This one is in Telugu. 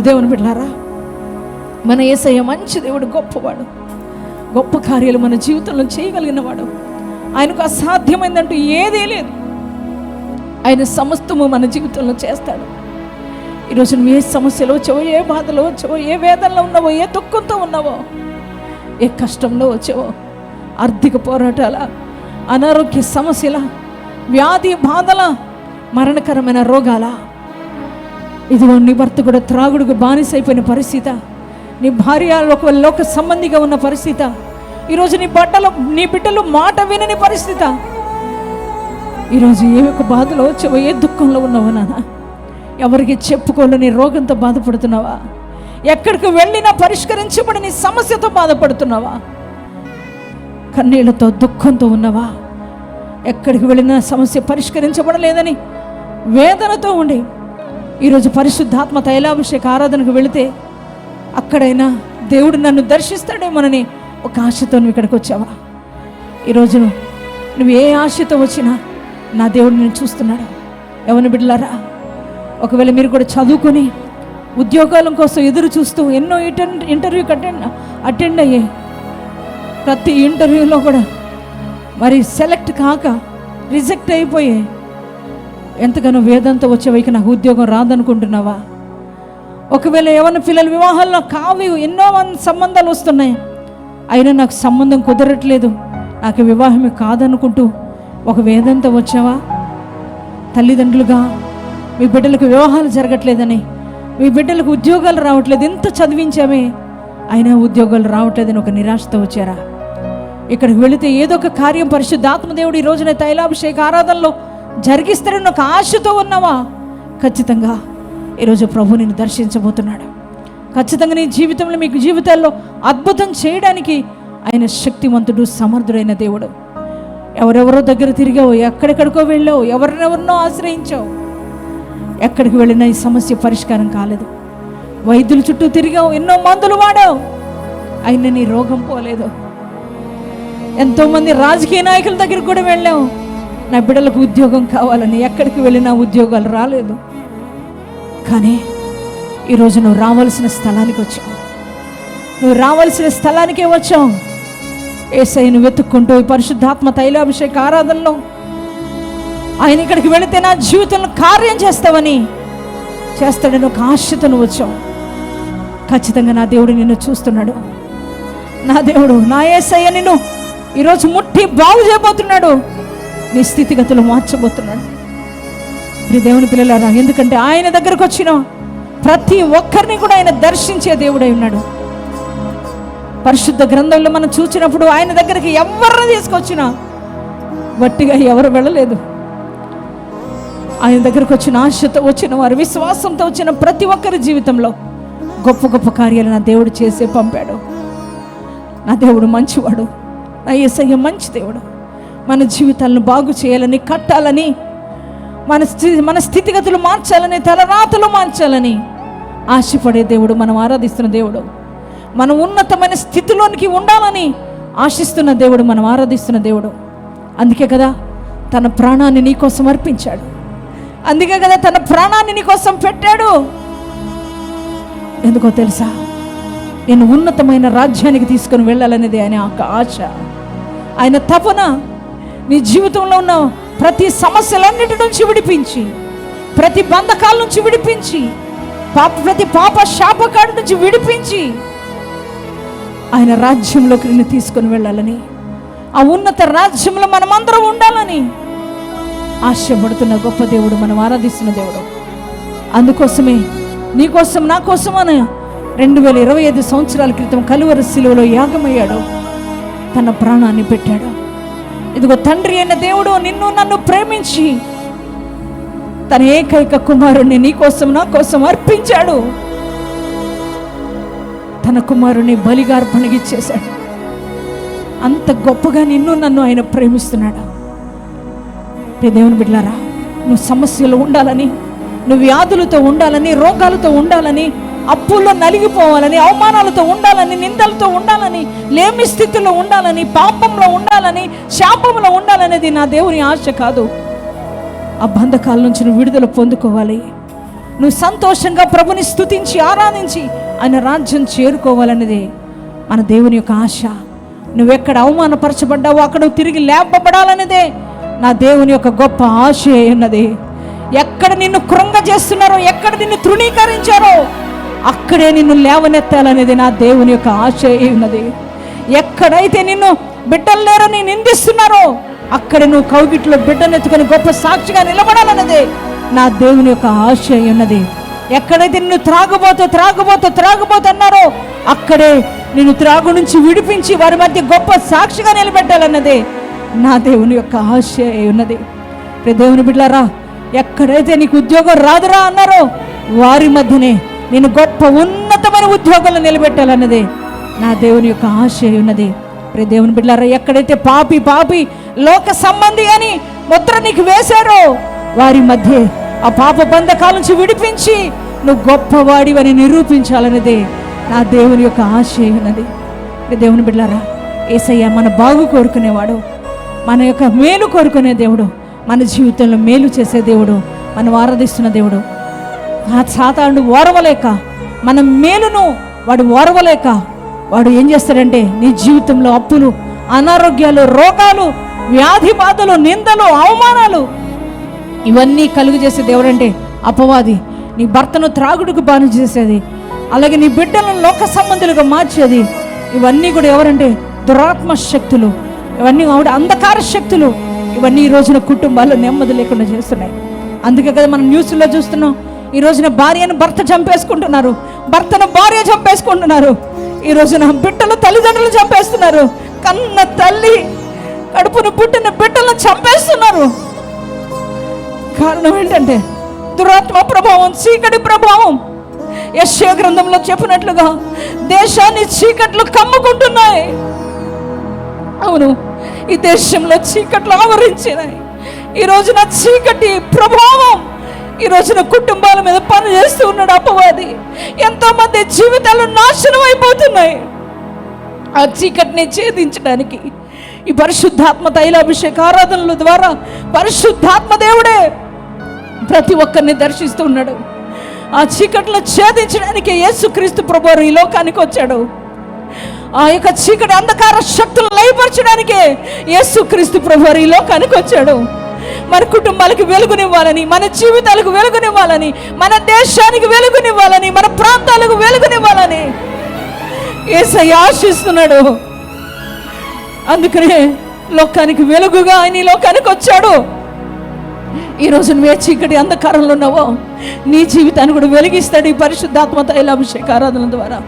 దేవుని బిడ్డారా మన ఏసయ్య మంచి దేవుడు గొప్పవాడు. గొప్ప కార్యాలు మన జీవితంలో చేయగలిగిన వాడు. ఆయనకు అసాధ్యమైందంటూ ఏదీ లేదు. ఆయన సమస్తము మన జీవితంలో చేస్తాడు. ఈరోజు నువ్వు ఏ సమస్యలో వచ్చావో ఏ బాధలో వచ్చావో ఏ వేదనలో ఉన్నావో ఏ దుఃఖంతో ఉన్నావో ఏ కష్టంలో వచ్చావో ఆర్థిక పోరాటాల అనారోగ్య సమస్యల వ్యాధి బాధల మరణకరమైన రోగాల ఇదిగో నీ భర్త కూడా త్రాగుడుకు బానిసైపోయిన పరిస్థితి. నీ భార్య ఒక లోక సంబంధిగా ఉన్న పరిస్థితి. ఈరోజు నీ బట్టలు నీ బిడ్డలు మాట వినని పరిస్థితి. ఈరోజు ఏ ఒక్క బాధలో వచ్చావో ఏ దుఃఖంలో ఉన్నావో నాన్న? ఎవరికి చెప్పుకోలేని రోగంతో బాధపడుతున్నావా? ఎక్కడికి వెళ్ళినా పరిష్కరించబడని సమస్యతో బాధపడుతున్నావా? కన్నీళ్ళతో దుఃఖంతో ఉన్నావా? ఎక్కడికి వెళ్ళినా సమస్య పరిష్కరించబడలేదని వేదనతో ఉండి ఈరోజు పరిశుద్ధాత్మ తైలాభిషేక ఆరాధనకు వెళితే అక్కడైనా దేవుడు నన్ను దర్శిస్తాడేమోనని ఒక ఆశతో నువ్వు ఇక్కడికి వచ్చావా? ఈరోజు నువ్వు ఏ ఆశతో వచ్చినా నా దేవుడు నేను చూస్తున్నాడు. ఎవరిని బిడ్డలారా? ఒకవేళ మీరు కూడా చదువుకొని ఉద్యోగాల కోసం ఎదురు చూస్తూ ఎన్నో ఇంటర్వ్యూకి అటెండ్ అటెండ్ అయ్యే ప్రతి ఇంటర్వ్యూలో కూడా మరి సెలెక్ట్ కాక రిజెక్ట్ అయిపోయే ఎంతగానో వేదంతో వచ్చేవైకి నాకు ఉద్యోగం రాదనుకుంటున్నావా? ఒకవేళ ఏమన్నా పిల్లల వివాహాల్లో కావి ఎన్నో సంబంధాలు వస్తున్నాయి అయినా నాకు సంబంధం కుదరట్లేదు. నాకు వివాహమే కాదనుకుంటూ ఒక వేదంతో వచ్చావా? తల్లిదండ్రులుగా మీ బిడ్డలకు వివాహాలు జరగట్లేదని మీ బిడ్డలకు ఉద్యోగాలు రావట్లేదు ఎంత చదివించామే. అయినా ఉద్యోగాలు రావట్లేదని ఒక నిరాశతో వచ్చారా? ఇక్కడికి వెళితే ఏదో ఒక కార్యం పరిశుద్ధాత్మదేవుడు ఈ రోజున తైలాభిషేక ఆరాధనలో జరిగిస్తాడని ఒక ఆశతో ఉన్నావా? ఖచ్చితంగా. ఈరోజు ప్రభు నేను దర్శించబోతున్నాడు. ఖచ్చితంగా నీ జీవితంలో మీకు జీవితాల్లో అద్భుతం చేయడానికి ఆయన శక్తివంతుడు సమర్థుడైన దేవుడు. ఎవరెవరో దగ్గర తిరిగావు ఎక్కడెక్కడికో వెళ్ళావు ఎవరినెవరినో ఆశ్రయించావు. ఎక్కడికి వెళ్ళినా ఈ సమస్య పరిష్కారం కాలేదు. వైద్యుల చుట్టూ తిరిగావు ఎన్నో మందులు వాడావు. అయినా నీ రోగం పోలేదు. ఎంతోమంది రాజకీయ నాయకుల దగ్గరికి కూడా వెళ్ళావు. నా బిడ్డలకు ఉద్యోగం కావాలని ఎక్కడికి వెళ్ళినా ఉద్యోగాలు రాలేదు. కానీ ఈరోజు నువ్వు రావాల్సిన స్థలానికి వచ్చావు. నువ్వు రావాల్సిన స్థలానికే వచ్చావు. ఏసైను వెతుక్కుంటూ ఈ పరిశుద్ధాత్మ తైలాభిషేక ఆరాధనలో ఆయన ఇక్కడికి వెళితే నా జీవితంలో కార్యం చేస్తావని చేస్తాడని ఒక ఆశతో నువ్వు వచ్చావు. ఖచ్చితంగా నా దేవుడు నిన్ను చూస్తున్నాడు. నా దేవుడు నా ఏసయ్య నిన్ను ఈరోజు ముట్టి బాగు చేయబోతున్నాడు. నీ స్థితిగతులు మార్చబోతున్నాడు. మీరు దేవుని పిల్లలారా ఎందుకంటే ఆయన దగ్గరకు వచ్చిన ప్రతి ఒక్కరిని కూడా ఆయన దర్శించే దేవుడై ఉన్నాడు. పరిశుద్ధ గ్రంథంలో మనం చూసినప్పుడు ఆయన దగ్గరికి ఎవరిని తీసుకొచ్చినా వట్టిగా ఎవరు వెళ్ళలేదు. ఆయన దగ్గరకు వచ్చిన ఆశతో వచ్చిన వారు విశ్వాసంతో వచ్చిన ప్రతి ఒక్కరి జీవితంలో గొప్ప గొప్ప కార్యాలు నా దేవుడు చేసే పంపాడు. నా దేవుడు మంచివాడు. నా ఏసయ్య మంచి దేవుడు. మన జీవితాలను బాగు చేయాలని కట్టాలని మన మన స్థితిగతులు మార్చాలని తలరాతలు మార్చాలని ఆశపడే దేవుడు మనం ఆరాధిస్తున్న దేవుడు. మనం ఉన్నతమైన స్థితిలోనికి ఉండాలని ఆశిస్తున్న దేవుడు మనం ఆరాధిస్తున్న దేవుడు. అందుకే కదా తన ప్రాణాన్ని నీకోసం అర్పించాడు. అందుకే కదా తన ప్రాణాన్ని నీకోసం పెట్టాడు. ఎందుకో తెలుసా? నేను ఉన్నతమైన రాజ్యానికి తీసుకొని వెళ్ళాలనేది ఆయన ఆశ. ఆయన తపన నీ జీవితంలో ఉన్న ప్రతి సమస్యలన్నిటి నుంచి విడిపించి ప్రతి బంధకాల నుంచి విడిపించి పాప ప్రతి పాప శాపకాడి నుంచి విడిపించి ఆయన రాజ్యంలోకి నిన్ను తీసుకొని వెళ్ళాలని ఆ ఉన్నత రాజ్యంలో మనమందరం ఉండాలని ఆశపడుతున్న గొప్ప దేవుడు మనం ఆరాధిస్తున్న దేవుడు. అందుకోసమే నీకోసం నా కోసం అని రెండు వేల ఇరవై ఐదు సంవత్సరాల క్రితం కలువరు శిలువలో యాగమయ్యాడు. తన ప్రాణాన్ని పెట్టాడు. ఇదిగో తండ్రి అయిన దేవుడు నిన్ను నన్ను ప్రేమించి తన ఏకైక కుమారుణ్ణి నీ కోసం నా కోసం అర్పించాడు. తన కుమారుని బలిగా అర్పణగిచ్చేశాడు అంత గొప్పగా నిన్ను నన్ను ఆయన ప్రేమిస్తున్నాడు. దేవుని బిడ్డారా నువ్వు సమస్యలు ఉండాలని నువ్వు వ్యాధులతో ఉండాలని రోగాలతో ఉండాలని అప్పుల్లో నలిగిపోవాలని అవమానాలతో ఉండాలని నిందలతో ఉండాలని లేమి స్థితిలో ఉండాలని పాపంలో ఉండాలని శాపంలో ఉండాలనేది నా దేవుని ఆశ కాదు. ఆ బంధకాల నుంచి నువ్వు విడుదల పొందుకోవాలి. నువ్వు సంతోషంగా ప్రభుని స్తుతించి ఆరాధించి ఆయన రాజ్యం చేరుకోవాలన్నదే మన దేవుని యొక్క ఆశ. నువ్వెక్కడ అవమానపరచబడ్డావో అక్కడ తిరిగి లేపబడాలన్నదే నా దేవుని యొక్క గొప్ప ఆశ ఉన్నది ఎక్కడ నిన్ను కృంగ చేస్తున్నారో ఎక్కడ నిన్ను తృణీకరించారో అక్కడే నిన్ను లేవనెత్తాలనేది నా దేవుని యొక్క ఆశ ఉన్నది. ఎక్కడైతే నిన్ను బిడ్డలు లేరని నిందిస్తున్నారో అక్కడ నువ్వు కౌగిట్లో బిడ్డనెత్తుకొని గొప్ప సాక్షిగా నిలబడాలన్నదే నా దేవుని యొక్క ఆశ ఉన్నది. ఎక్కడైతే నిన్ను త్రాగుబోతో త్రాగుబోతో త్రాగుబోతూ అన్నారో అక్కడే నిన్ను త్రాగు నుంచి విడిపించి వారి మధ్య గొప్ప సాక్షిగా నిలబెట్టాలన్నదే నా దేవుని యొక్క ఆశ ఉన్నది. దేవుని బిడ్డలారా ఎక్కడైతే నీకు ఉద్యోగం రాదురా అన్నారో వారి మధ్యనే నేను గొప్ప ఉన్నతమైన ఉద్యోగాలు నిలబెట్టాలన్నదే నా దేవుని యొక్క ఆశ ఉన్నది. ప్రే దేవుని బిడ్డారా ఎక్కడైతే పాపి పాపి లోక సంబంధి అని ముద్ర నీకు వేశారో వారి మధ్య ఆ పాప బంధకాల నుంచి విడిపించి నువ్వు గొప్పవాడివని నిరూపించాలన్నదే నా దేవుని యొక్క ఆశయం ఉన్నది. ప్రియ దేవుని బిడ్డారా ఏసయ్య మన బాగు కోరుకునేవాడు మన యొక్క మేలు కోరుకునే దేవుడు మన జీవితంలో మేలు చేసే దేవుడు మనం ఆరాధిస్తున్న దేవుడు. ఆ సాతానుడు ఓరవలేక మన మేలును వాడు ఓరవలేక వాడు ఏం చేస్తాడంటే నీ జీవితంలో అప్పులు అనారోగ్యాలు రోగాలు వ్యాధి బాధలు నిందలు అవమానాలు ఇవన్నీ కలుగు చేసేది ఎవరంటే అపవాది. నీ భర్తను త్రాగుడుకు బాను చేసేది. అలాగే నీ బిడ్డలను లోక సంబంధులుగా మార్చేది. ఇవన్నీ కూడా ఎవరంటే దురాత్మ శక్తులు. ఇవన్నీ ఆవిడ అంధకార శక్తులు. ఇవన్నీ ఈ రోజున కుటుంబాల్లో నెమ్మది లేకుండా చేస్తున్నాయి. అందుకే కదా మనం న్యూస్లో చూస్తున్నాం ఈ రోజున భార్యను భర్త చంపేసుకుంటున్నారు. భర్తను భార్య చంపేసుకుంటున్నారు. ఈ రోజున బిడ్డలు తల్లిదండ్రులు చంపేస్తున్నారు. కన్న తల్లి కడుపును పుట్టిన బిడ్డలను చంపేస్తున్నారు. కారణం ఏంటంటే దురాత్మ ప్రభావం చీకటి ప్రభావం. యశ్య గ్రంథంలో చెప్పినట్లుగా దేశాన్ని చీకట్లు కమ్ముకుంటున్నాయి. అవును ఈ దేశంలో చీకట్లు ఆవరించినాయి. ఈ రోజున చీకటి ప్రభావం. ఈ రోజున కుటుంబాల మీద పని చేస్తూ ఉన్నాడు అపవాది. ఎంతో మంది జీవితాలు నాశనం అయిపోతున్నాయి. ఆ చీకటిని ఛేదించడానికి ఈ పరిశుద్ధాత్మ తైలాభిషేక ఆరాధనల ద్వారా పరిశుద్ధాత్మ దేవుడే ప్రతి ఒక్కరిని దర్శిస్తూ ఉన్నాడు. ఆ చీకట్లను ఛేదించడానికి యేసుక్రీస్తు ప్రభువారు ఈ లోకానికి వచ్చాడు. ఆ యొక్క చీకటి అంధకార శక్తులు లయపరచడానికే యేసుక్రీస్తు ప్రభువారు ఈ లోకానికి వచ్చాడు. మన కుటుంబాలకు వెలుగునివ్వాలని మన జీవితాలకు వెలుగునివ్వాలని మన దేశానికి వెలుగునివ్వాలని మన ప్రాంతాలకు వెలుగునివ్వాలని ఏసై ఆశిస్తున్నాడు. అందుకనే లోకానికి వెలుగుగా ఆయన ఈ లోకానికి వచ్చాడు. ఈరోజు నువ్వే చీకటి అంధకారంలో ఉన్నావో నీ జీవితాన్ని కూడా వెలిగిస్తాడు ఈ పరిశుద్ధాత్మ తైలాభిషేక ఆరాధన ద్వారా.